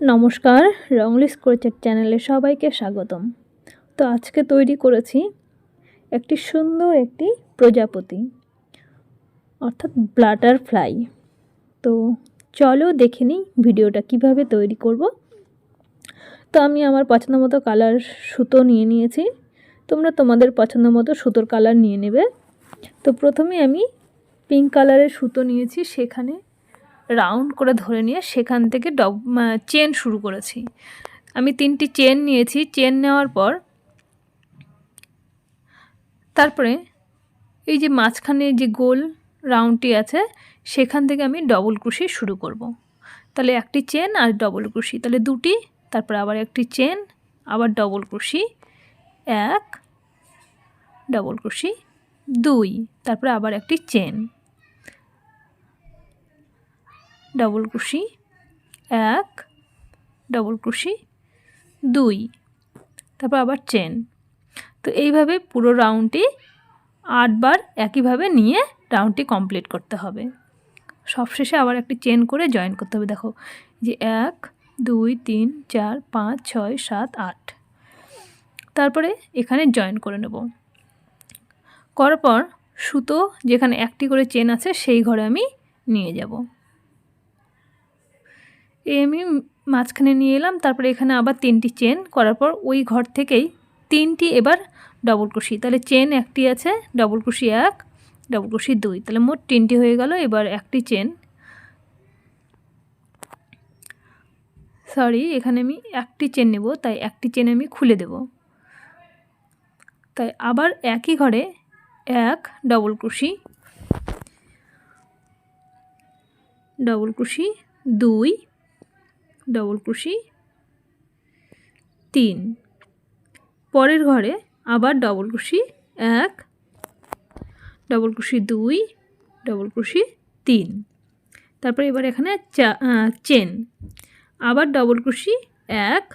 নমস্কার, রংলিস কোচের চ্যানেলে সবাইকে স্বাগতম। তো আজকে তৈরি করেছি একটি সুন্দর একটি প্রজাপতি, অর্থাৎ ব্লাটার ফ্লাই তো চলো দেখে নিই ভিডিওটা কীভাবে তৈরি করব। তো আমি আমার পছন্দ মতো কালার সুতো নিয়ে নিয়েছি। তোমরা তোমাদের পছন্দ মতো সুতোর কালার নিয়ে নেবে। তো প্রথমে আমি পিঙ্ক কালারের সুতো নিয়েছি, সেখানে রাউন্ড করে ধরে নিয়ে সেখান থেকে ডব চেন শুরু করেছি। আমি তিনটি চেন নিয়েছি। চেন নেওয়ার পর তারপরে এই যে মাঝখানে যে গোল রাউন্ডটি আছে, সেখান থেকে আমি ডবল ক্রুশি শুরু করব। তাহলে একটি চেন আর ডবল ক্রুশি তাহলে দুটি, তারপরে আবার একটি চেন আবার ডবল ক্রুশি এক ডবল ক্রুশি দুই, তারপরে আবার একটি চেন ডবল ক্রুশি এক, ডবল ক্রুশি দুই। তারপর আবার চেন। তো এইভাবে পুরো রাউন্ডটি আটবার একইভাবে নিয়ে রাউন্ডটি কমপ্লিট করতে হবে। সবশেষে আবার একটি চেন করে জয়েন করতে হবে। দেখো যে এক, দুই, তিন, চার, পাঁচ, ছয়, সাত, আট। তারপরে এখানে জয়েন করে নেব। করার পর সুতো যেখানে একটি করে চেন আছে, সেই ঘরে আমি নিয়ে যাব। এই আমি মাঝখানে নিয়ে এলাম, তারপরে এখানে আবার তিনটি চেন করার পর ওই ঘর থেকেই তিনটি এবার ডবল কুশি তাহলে চেন একটি আছে ডবল কুশি এক ডবল কুশি দুই। তাহলে মোট তিনটি হয়ে গেল, এবার একটি চেন সরি এখানে আমি একটি চেন নেব, তাই একটি চেন আমি খুলে দেব। তাই আবার একই ঘরে এক ডবল কুশি ডবল কুশি দুই ডবল ক্রুশি তিন। পরের ঘরে আবার ডবল ক্রুশি এক। ডবল ক্রুশি দুই ডবল ক্রুশি তিন। তারপরে এবার এখানে চেন আবার ডবল ক্রুশি এক।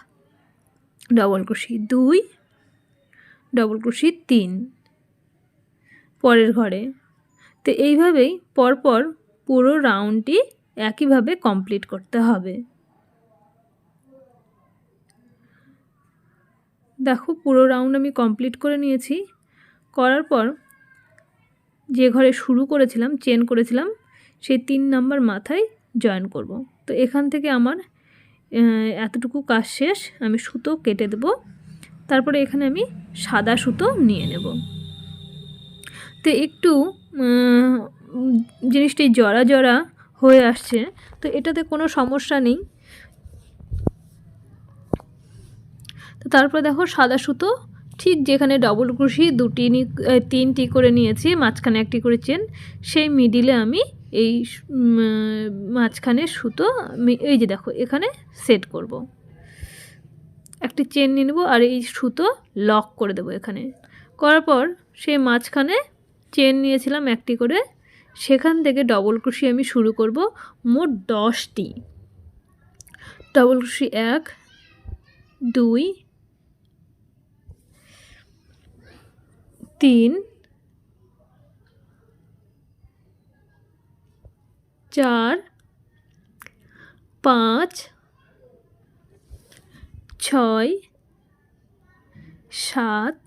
ডবল ক্রুশি দুই ডবল ক্রুশি তিন। পরের ঘরে। তো এইভাবেই পরপর পুরো রাউন্ডটি একইভাবে কমপ্লিট করতে হবে। পুরো রাউন্ড আমি কমপ্লিট করে নিয়েছি। করার পর যে ঘরে শুরু করেছিলাম চেন করেছিলাম, সেই তিন নাম্বার মাথায় জয়েন করব। তো এখান থেকে আমার এতটুকু কাজ শেষ, আমি সুতো কেটে দেব। তারপরে এখানে আমি সাদা সুতো নিয়ে নেব। তো একটু জিনিসটি জরা জরা হয়ে আসছে, তো এটাতে কোনো সমস্যা নেই। তারপরে দেখো সাদা সুতো, ঠিক যেখানে ডবল ক্রুশি দুটি তিনটি করে নিয়েছি, মাঝখানে একটি করে চেন সেই মিডিলে আমি এই মাঝখানে সুতো এই যে দেখো এখানে সেট করব। একটি চেন নিয়ে নেব আর এই সুতো লক করে দেবো এখানে করার পর সেই মাঝখানে চেন নিয়েছিলাম একটি করে, সেখান থেকে ডবল ক্রুশি আমি শুরু করব মোট দশটি ডবল ক্রুশি এক, দুই তিন, চার, পাঁচ, ছয়, সাত,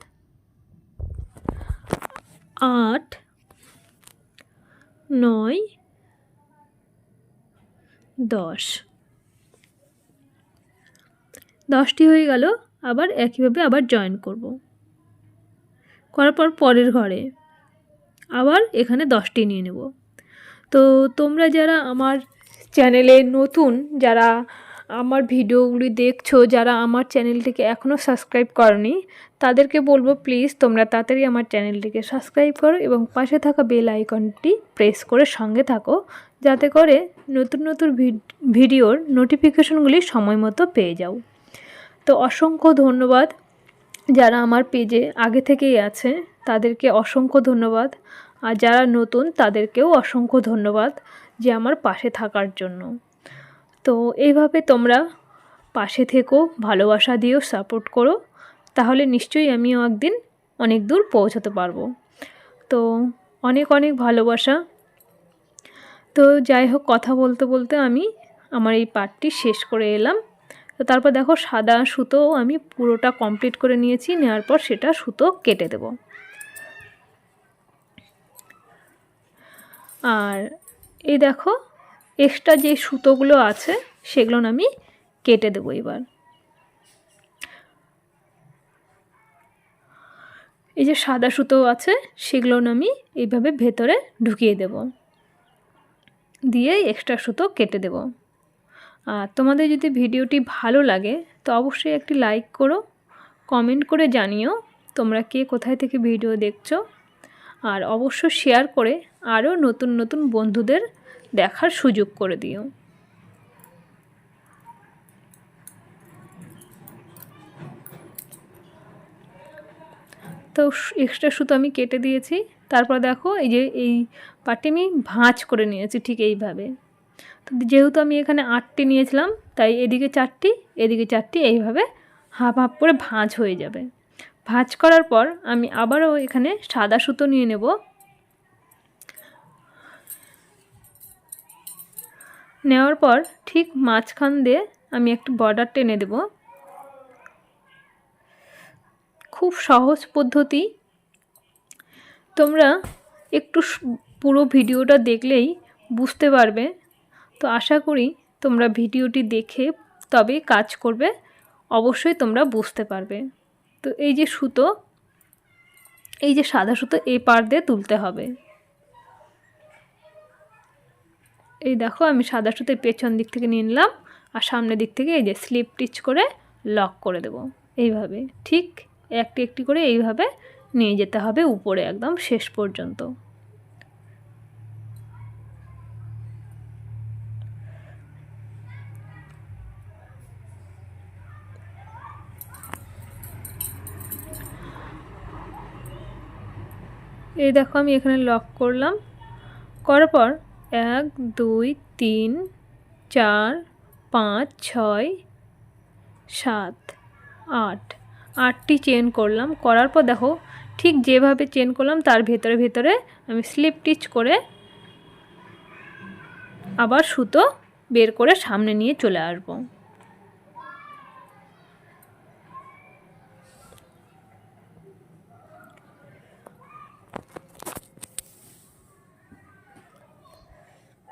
আট, নয়, দশ। দশটি হয়ে গেল, আবার একইভাবে আবার জয়েন করব। করার পর পরের ঘরে। আবার এখানে দশটি নিয়ে নেব। তো তোমরা যারা আমার চ্যানেলে নতুন, যারা আমার ভিডিওগুলি দেখছ, যারা আমার চ্যানেলটিকে এখনও সাবস্ক্রাইব করনি, তাদেরকে বলব প্লিজ তোমরা তাড়াতাড়ি আমার চ্যানেলটিকে সাবস্ক্রাইব করো এবং পাশে থাকা বেল আইকনটি প্রেস করে সঙ্গে থাকো, যাতে করে নতুন নতুন ভিডিওর নোটিফিকেশনগুলি সময় মতো পেয়ে যাও। তো অসংখ্য ধন্যবাদ। যারা আমার পেজে আগে থেকেই আছে, তাদেরকে অসংখ্য ধন্যবাদ। আর যারা নতুন, তাদেরকেও অসংখ্য ধন্যবাদ যে আমার পাশে থাকার জন্য। তো এইভাবে তোমরা পাশে থেকো, ভালোবাসা দিয়েও সাপোর্ট করো, তাহলে নিশ্চয়ই আমিও একদিন অনেক দূর পৌঁছাতে পারব। তো অনেক অনেক ভালোবাসা। তো যাই হোক, কথা বলতে বলতে আমি আমার এই পার্টটি শেষ করে এলাম। তো তারপর দেখো সাদা সুতো আমি পুরোটা কমপ্লিট করে নিয়েছি, নেওয়ার পর সেটা সুতো কেটে দেব। আর এই দেখো এক্সট্রা যে সুতোগুলো আছে সেগুলো আমি কেটে দেবো এবার। এই যে সাদা সুতো আছে সেগুলো আমি এইভাবে ভেতরে ঢুকিয়ে দেব। দিয়ে এক্সট্রা সুতো কেটে দেব। আর তোমাদের যদি ভিডিওটি ভালো লাগে, তো অবশ্যই একটি লাইক করো কমেন্ট করে জানিও তোমরা কে কোথায় থেকে ভিডিও দেখছ, আর অবশ্য শেয়ার করে আরও নতুন নতুন বন্ধুদের দেখার সুযোগ করে দিও। তো এক্সট্রা সুতো আমি কেটে দিয়েছি, তারপর দেখো এই যে, এই পাটি আমি ভাঁজ করে নিয়েছি ঠিক এইভাবে। তো যেহেতু আমি এখানে আটটি নিয়েছিলাম, তাই এদিকে চারটি এদিকে চারটি, এইভাবে হাফ হাফ করে ভাঁজ হয়ে যাবে। ভাঁজ করার পর আমি আবারও এখানে সাদা সুতো নিয়ে নেব। নেওয়ার পর ঠিক মাঝখান দিয়ে আমি একটু বর্ডার টেনে দেব। খুব সহজ পদ্ধতি। তোমরা একটু পুরো ভিডিওটা দেখলেই বুঝতে পারবে তো আশা করি তোমরা ভিডিওটি দেখে তবে কাজ করবে, অবশ্যই তোমরা বুঝতে পারবে। তো এই যে সুতো, এই যে সাদা সুতো এই পার দিয়ে তুলতে হবে। এই দেখো, আমি সাদা সুতো পেছন দিক থেকে নিয়ে নিলাম, আর সামনের দিক থেকে এই যে স্লিপ টিচ করে লক করে দেব। এইভাবে, ঠিক একটি একটি করে এইভাবে নিয়ে যেতে হবে উপরে একদম শেষ পর্যন্ত। এই দেখো আমি এখানে লক করলাম। করার পর এক, দুই, তিন, চার, পাঁচ, ছয়, সাত, আট। আটটি চেন করলাম। করার পর দেখো ঠিক যেভাবে চেন করলাম তার ভেতরে ভেতরে আমি স্লিপ টিচ করে আবার সুতো বের করে সামনে নিয়ে চলে আসব।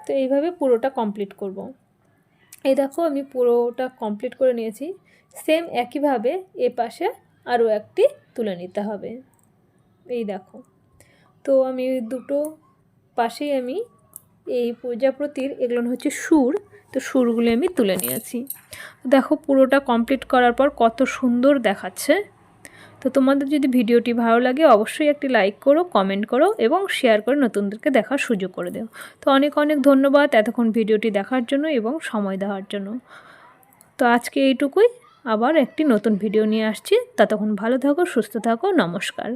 তো এইভাবে পুরোটা কমপ্লিট করব। এই দেখো আমি পুরোটা কমপ্লিট করে নিয়েছি। সেম একইভাবে এ পাশে আরও একটি তুলে নিতে হবে। এই দেখো। তো আমি দুটো পাশেই আমি এই প্রজাপতির, এগুলো হচ্ছে সুর, তো সুরগুলি আমি তুলে নিয়েছি। দেখো পুরোটা কমপ্লিট করার পর কত সুন্দর দেখাচ্ছে। তো তোমাদের যদি ভিডিওটি ভালো লাগে, অবশ্যই একটি লাইক করো কমেন্ট করো এবং শেয়ার করে নতুনদেরকে দেখার সুযোগ করে দেও। তো অনেক অনেক ধন্যবাদ এতক্ষণ ভিডিওটি দেখার জন্য এবং সময় দেওয়ার জন্য। তো আজকে এইটুকুই, আবার একটি নতুন ভিডিও নিয়ে আসছি। ততক্ষণ ভালো থাকো, সুস্থ থাকো, নমস্কার।